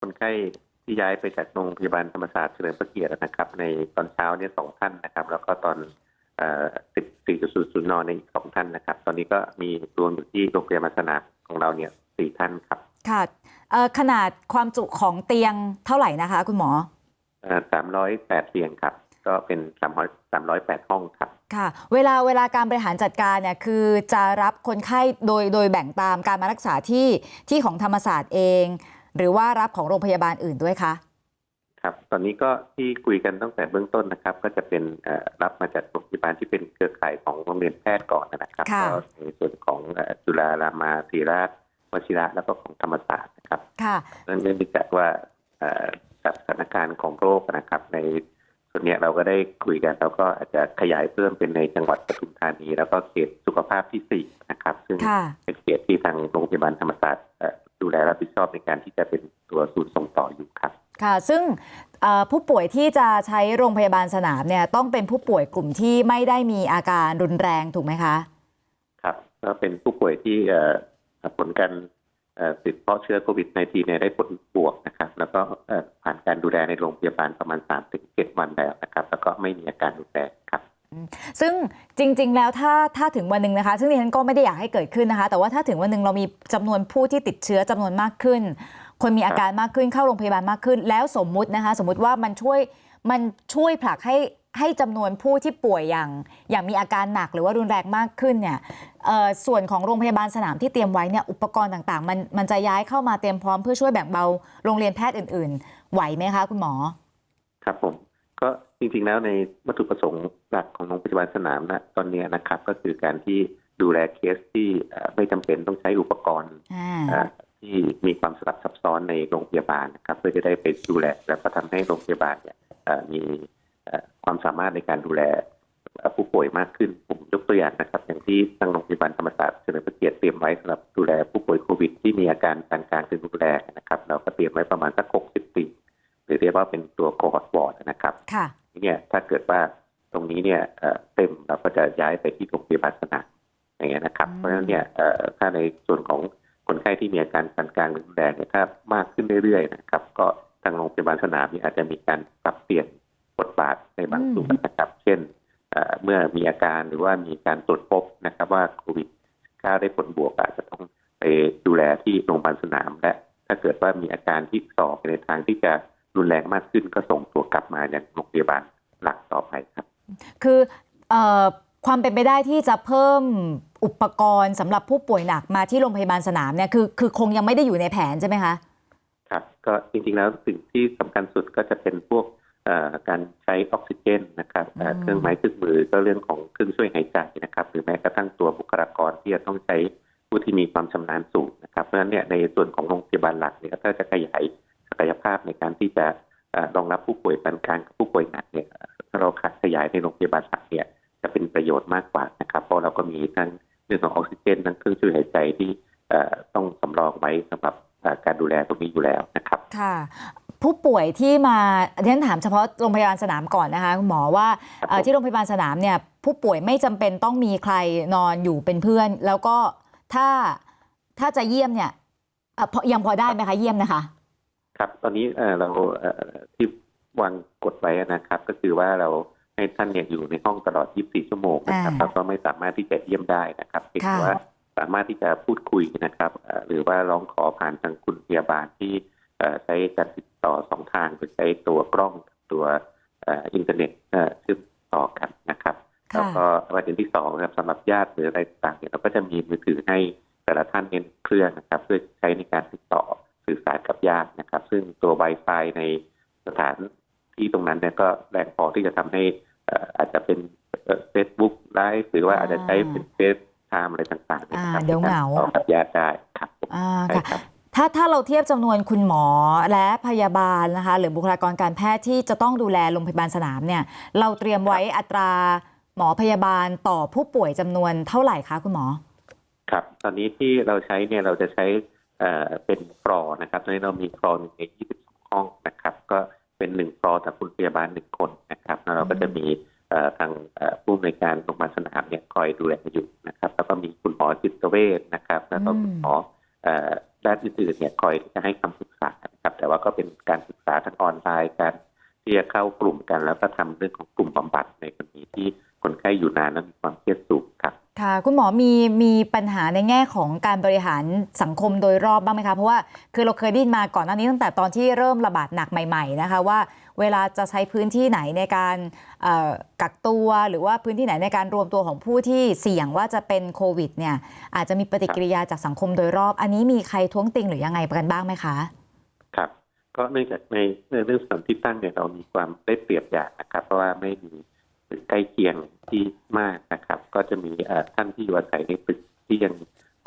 คนไข้ที่ย้ายไปจากโรงพยาบาลธรรมศาสตร์เฉลิมพระเกียรตินะครับ ในตอนเช้าเนี่ยสองท่านนะครับ แล้วก็ตอนสิบสี่จุดศูนย์ศูนย์นในอีกสองท่านนะครับ ตอนนี้ก็มีรวมอยู่ที่โรงพยาบาลสนามของเราเนี่ยสี่ท่านครับ ค่ะเอ่อขนาดความจุของเตียงเท่าไหร่นะคะ คุณหมอสามร้อยแปดเตียงครับ ก็เป็นสามร้อยสามร้อยแปดห้องครับ ค่ะ เวลาเวลาการบริหารจัดการเนี่ยคือจะรับคนไข้โดยโดยแบ่งตามการมารักษาที่ที่ของธรรมศาสตร์เอง หรือว่ารับของโรงพยาบาลอื่นด้วยคะครับตอนนี้ก็ที่คุยกันตั้งแต่เบื้องต้นนะครับ ก็จะเป็นเอ่อรับมาจากโรงพยาบาลที่เป็นเครือข่ายของโรงเรียนแพทย์ก่อนนะครับค่ะก็ในส่วนของเอ่อจุฬารามาธีราชวชิระแล้วก็ของธรรมศาสตร์นะครับค่ะเนื่องจากว่าเอ่อจากสถานการณ์ของโรคนะครับ ในส่วนเนี้ยเราก็ได้คุยกันแล้วก็อาจจะขยายเพิ่มเป็นในจังหวัดปทุมธานี แล้วก็เขตสุขภาพที่สี่นะครับ ซึ่งค่ะเป็นเขตที่ทางโรงพยาบาลธรรมศาสตร์เอ่อ ดูแลรับผิดชอบในการที่จะเป็นตัวศูนย์ส่งต่ออยู่ครับค่ะ ซึ่งเอ่อผู้ป่วยที่จะใช้โรงพยาบาลสนามเนี่ยต้องเป็นผู้ป่วยกลุ่มที่ไม่ได้มีอาการรุนแรงถูกไหมคะครับก็เป็นผู้ป่วยที่เอ่อผลการเอ่อติดเพราะเชื้อโควิด -19 เนี่ยได้ผลบวกนะครับ แล้วก็เอ่อผ่านการดูแลในโรงพยาบาลประมาณ3ถึง7วันแล้วนะครับ แล้วก็ไม่มีอาการรุนแรงครับ ซึ่งจริง ๆ แล้วถ้าถ้าถึงวันหนึ่งนะคะ ซึ่งดิฉันก็ไม่ได้อยากให้เกิดขึ้นนะคะ แต่ว่าถ้าถึงวันหนึ่งเรามีจำนวนผู้ที่ติดเชื้อจำนวนมากขึ้น คนมีอาการมากขึ้นเข้าโรงพยาบาลมากขึ้น แล้วสมมุตินะคะ สมมุติว่ามันช่วยมันช่วยผลักให้ให้จำนวนผู้ที่ป่วยอย่างอย่างมีอาการหนักหรือว่ารุนแรงมากขึ้นเนี่ยส่วนของโรงพยาบาลสนามที่เตรียมไว้เนี่ยอุปกรณ์ต่างๆ มันมันจะย้ายเข้ามาเตรียมพร้อมเพื่อช่วยแบ่งเบาโรงเรียนแพทย์อื่น ๆ ไหวไหมคะคุณหมอ ครับผมก็ จริงๆแล้วในวัตถุประสงค์หลักของโรงพยาบาลสนามนะตอนเนี้ยนะครับ ก็คือการที่ดูแลเคสที่เอ่อไม่จำเป็นต้องใช้อุปกรณ์อ่าเอ่อที่มีความสลับซับซ้อนในโรงพยาบาลนะครับ เพื่อจะได้ไปดูแลและก็ทำให้โรงพยาบาลเนี่ยเอ่อมีเอ่อความสามารถในการดูแลเอ่อผู้ป่วยมากขึ้นผมยกตัวอย่างนะครับ อย่างที่ทางโรงพยาบาลธรรมศาสตร์เฉลิมพระเกียรติเตรียมไว้สำหรับดูแลผู้ป่วยโควิด ที่มีอาการปานกลางถึงรุนแรงนะครับ เราก็เตรียมไว้ประมาณสัก60ปีหรือเรียกว่าเป็นตัวโคฮอตวอร์ดนะครับค่ะ เนี่ยถ้าเกิดว่าตรงนี้เนี่ยเอ่อเต็มเราก็จะย้ายไปที่โรงพยาบาลสนามอย่างเงี้ยนะครับอืมเพราะฉะนั้นเนี่ยเอ่อถ้าในส่วนของคนไข้ที่มีอาการปานกลางรุนแรงเนี่ยถ้ามากขึ้นเรื่อยๆนะครับ ก็ทางโรงพยาบาลสนามเนี่ยอาจจะมีการปรับเปลี่ยนบทบาทในบางส่วนนะครับ เช่นเอ่อเมื่อมีอาการหรือว่ามีการตรวจพบนะครับ ว่าโควิด9ได้ผลบวกอาจจะต้องไปดูแลที่โรงพยาบาลสนามและถ้าเกิดว่ามีอาการที่ต่อไปในทางที่จะ รุนแรงมากขึ้นก็ส่งตัวกลับมาอย่างโรงพยาบาลหลักต่อไปครับ คือเออความเป็นไปได้ที่จะเพิ่มอุปกรณ์สำหรับผู้ป่วยหนักมาที่โรงพยาบาลสนามเนี่ยคือคือคงยังไม่ได้อยู่ในแผนใช่ไหมคะครับก็จริงๆแล้วสิ่งที่สำคัญสุดก็จะเป็นพวกเอ่อการใช้ออกซิเจนนะครับเอ่ออืมเครื่องไม้เครื่องมือก็เรื่องของเครื่องช่วยหายใจนะครับ หรือแม้กระทั่งตัวบุคลากรที่จะต้องใช้ผู้ที่มีความชำนาญสูงนะครับเพราะฉะนั้นเนี่ยในส่วนของโรงพยาบาลหลักเนี่ยถ้าจะขยายศักย ภาพในการที่จะเอ่อรองรับผู้ป่วยปานกลางกับผู้ป่วยหนักเนี่ยถ้าเราขยายในโรงพยาบาลหลักเนี่ยจะเป็นประโยชน์มากกว่านะครับเพราะเราก็มีทั้งเรื่องของออกซิเจนทั้งเครื่องช่วยหายใจที่เอ่อต้องสำรองไว้สำหรับเอ่อการดูแลตรงนี้อยู่แล้วนะครับค่ะผู้ป่วยที่มาเรียนถามเฉพาะโรงพยาบาลสนามก่อนนะคะคุณหมอว่าครับเอ่อผมที่โรงพยาบาลสนามเนี่ยผู้ป่วยไม่จำเป็นต้องมีใครนอนอยู่เป็นเพื่อน แล้วก็ถ้าถ้าจะเยี่ยมเนี่ยเอ่อพอยังพอได้ไหมคะเยี่ยมนะคะครับ ตอนนี้เอ่อเราเอ่อที่วางกฎไว้นะครับ ก็คือว่าเราให้ท่านเนี่ยอยู่ในห้องตลอด 24 ชั่วโมงนะครับอ่าแล้วก็ไม่สามารถที่จะเยี่ยมได้นะครับเพียงแต่ค่ะว่าสามารถที่จะพูดคุยนะครับเอ่อหรือว่าร้องขอผ่านทางคุณพยาบาลที่เอ่อใช้การติดต่อสองทางคือใช้ตัวกล้องกับตัวเอ่ออินเทอร์เน็ตเอ่อเชื่อมต่อกันนะครับแล้วค่ะก็ประเด็นที่สองนะครับสำหรับญาติหรืออะไรต่างๆเนี่ยเราก็จะมีมือถือให้แต่ละท่านเป็นเครื่องนะครับ เพื่อใช้ในการติดต่อ สื่อสารกับญาตินะครับ ซึ่งตัว Wi-Fi ในสถานที่ตรงนั้นเนี่ยก็แรงพอที่จะทำให้เอ่ออาจจะเป็นเฟซบุ๊กไลฟ์หรือว่าอาจจะใช้เป็นเฟซไทม์อะไรต่างๆนะครัอ่าเดี๋ยวเหงาในกรติดต่อกับญาติได้ครับผมอ่าใช่ค่ะครับถ้าถ้าเราเทียบจำนวนคุณหมอและพยาบาลนะคะหรือบุคลากรการแพทย์ที่จะต้องดูแลโรงพยาบาลสนามเนี่ยเราเตรียมไว้อัตราหมอพยาบาลต่อผู้ป่วยจำนวนเท่าไหร่คะคุณหมอ ครับ ตอนนี้ที่เราใช้เนี่ยเราจะใช้ เอ่อเป็นฟลอร์นะครับตอนนี้เรามีฟลอร์หนึ่งใน22ห้องนะครับ ก็เป็นหนึ่งฟลอร์ต่อคุณพยาบาลหนึ่งคนนะครับแล้วเราก็จะมีเอ่อทางเอ่อผู้อำนวยการโรงพยาบาลสนามเนี่ยคอยดูแลอยู่นะครับ แล้วก็มีคุณหมอจิตเวชนะครับ แล้วก็คุณหมอเอ่อด้านอื่นๆเนี่ยคอยที่จะให้คำปรึกษานะครับ แต่ว่าก็เป็นการศึกษาทางออนไลน์การที่จะเข้ากลุ่มกัน แล้วก็ทำเรื่องของกลุ่มบำบัดในกรณีที่คนไข้อยู่นานและมีความเครียดสูง ค่ะคุณหมอมีมีปัญหาในแง่ของการบริหารสังคมโดยรอบบ้างไหมคะเพราะว่าคือเราเคยได้ยินมาก่อนหน้านี้ตั้งแต่ตอนที่เริ่มระบาดหนักใหม่ๆนะคะว่าเวลาจะใช้พื้นที่ไหนในการกักตัวหรือว่าพื้นที่ไหนในการรวมตัวของผู้ที่เสี่ยงว่าจะเป็นโควิดเนี่ยอาจจะมีปฏิกิริยาจากสังคมโดยรอบ อันนี้มีใครท้วงติงหรือยังไงกันบ้างไหมคะครับก็เนื่องจากในในเรื่องสถานที่ตั้งเนี่ยเรามีความได้เปรียบอย่างนะครับ เพราะว่าไม่มี ตึกใกล้เคียงที่มากนะครับ ก็จะมีเอ่อท่านที่อยู่อาศัยในตึกที่ยัง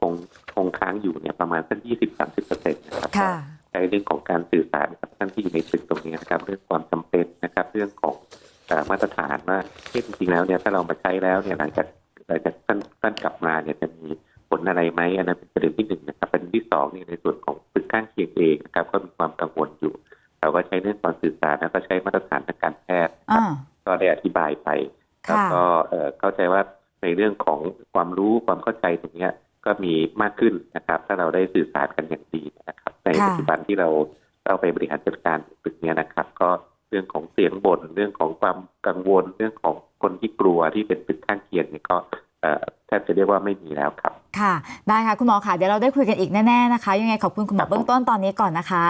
คงคงค้างอยู่เนี่ยประมาณสักยี่สิบสามสิบเปอร์เซ็นต์นะครับค่ะใช้เรื่องของการสื่อสารกับท่านที่อยู่ในตึกตรงนี้นะครับ เรื่องความจำเป็นนะครับ เรื่องของเอ่อมาตรฐานว่าเอ๊ะจริงๆแล้วเนี่ยถ้าเรามาใช้แล้วเนี่ยหลังจากหลังจากท่านท่านกลับมาเนี่ยจะมีผลอะไรไหมอันนั้นเป็นประเด็นที่หนึ่งนะครับประเด็นที่สองเนี่ยในส่วนของตึกข้างเคียงเองนะครับ ก็มีความกังวลอยู่เราก็ใช้เรื่องความสื่อสารแล้วก็ใช้มาตรฐานทางการแพทย์ครับอ่าก็ ได้อธิบายไปแล้วค่ะก็เอ่อเข้าใจว่าในเรื่องของความรู้ความเข้าใจตรงเนี้ยก็มีมากขึ้นนะครับ ถ้าเราได้สื่อสารกันอย่างดีนะครับ ในค่ะปัจจุบันที่เราเราไปบริหารจัดการตึกเนี้ยนะครับ ก็เรื่องของเสียงบ่นเรื่องของความกังวล เรื่องของคนที่กลัวที่เป็นตึกข้างเคียงเนี่ยก็เอ่อแทบจะเรียกว่าไม่มีแล้วครับ ค่ะ ได้ค่ะ คุณหมอค่ะ เดี๋ยวเราได้คุยกันอีกแน่ ๆ นะคะ ยังไงขอบคุณคุณหมอครับผมเบื้องต้นตอนนี้ก่อนนะคะ